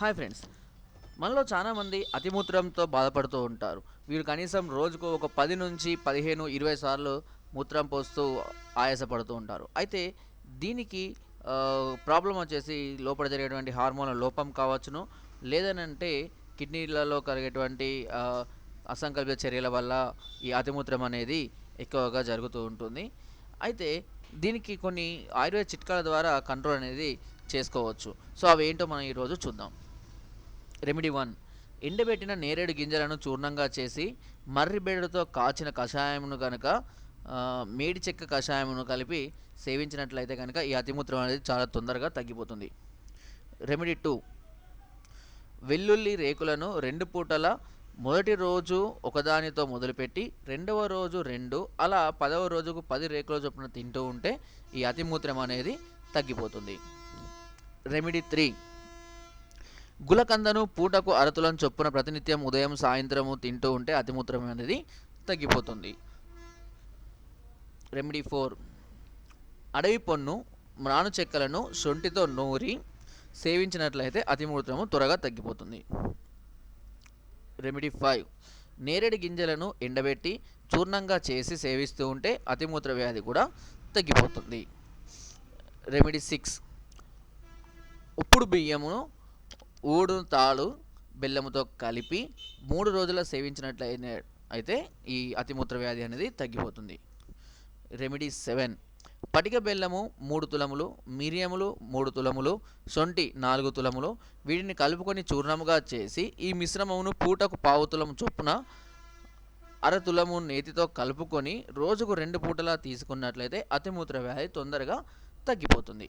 Hi friends మనలో చాలామంది అతిమూత్రంతో బాధపడుతూ ఉంటారు. వీరు కనీసం రోజుకు ఒక పది నుంచి పదిహేను ఇరవై సార్లు మూత్రం పోస్తూ ఆయాసపడుతూ ఉంటారు. అయితే దీనికి ప్రాబ్లం వచ్చేసి లోపల జరిగేటువంటి హార్మోన్ల లోపం కావచ్చును. లేదనంటే కిడ్నీలలో కలిగేటువంటి ఆ, అసంకల్పిత చర్యల వల్ల ఈ అతిమూత్రం అనేది ఎక్కువగా జరుగుతూ ఉంటుంది. అయితే దీనికి కొన్ని ఆయుర్వేద చిట్కాల ద్వారా కంట్రోల్ అనేది చేసుకోవచ్చు. సో అవి ఏంటో మనం ఈరోజు చూద్దాం. Remedy one. ఎండబెట్టిన నేరేడు గింజలను చూర్ణంగా చేసి మర్రిబెడతో కాచిన కషాయమును కనుక మేడి చెక్క కషాయమును కలిపి సేవించినట్లయితే కనుక ఈ అతిమూత్రం అనేది చాలా తొందరగా తగ్గిపోతుంది. Remedy two. వెల్లుల్లి రేకులను రెండు పూటల మొదటి రోజు ఒకదానితో మొదలుపెట్టి రెండవ రోజు రెండు అలా పదవ రోజుకు పది రేకుల చొప్పున తింటూ ఉంటే ఈ అతిమూత్రం అనేది తగ్గిపోతుంది. Remedy three. గులకందను పూటకు అరతులను చొప్పున ప్రతినిత్యం ఉదయం సాయంత్రము తింటూ ఉంటే అతిమూత్రం అనేది తగ్గిపోతుంది. రెమెడీ ఫోర్ అడవి పొన్ను మ్రాను చెక్కలను సొంటితో నూరి సేవించినట్లయితే అతిమూత్రము త్వరగా తగ్గిపోతుంది. రెమెడీ ఫైవ్ నేరేడు గింజలను ఎండబెట్టి చూర్ణంగా చేసి సేవిస్తూ ఉంటే అతిమూత్ర వ్యాధి కూడా తగ్గిపోతుంది. రెమెడీ సిక్స్ ఉప్పుడు బియ్యమును ఊడు తాళు బెల్లముతో కలిపి మూడు రోజుల సేవించినట్లయితే అయితే ఈ అతిమూత్ర వ్యాధి అనేది తగ్గిపోతుంది. రెమెడీ సెవెన్ పటిక బెల్లము మూడు తులములు మిరియములు మూడు తులములు సొంటి నాలుగు తులములు వీటిని కలుపుకొని చూర్ణముగా చేసి ఈ మిశ్రమమును పూటకు పావు తులము చొప్పున అర తులము నేతితో కలుపుకొని రోజుకు రెండు పూటలా తీసుకున్నట్లయితే అతిమూత్ర వ్యాధి తొందరగా తగ్గిపోతుంది.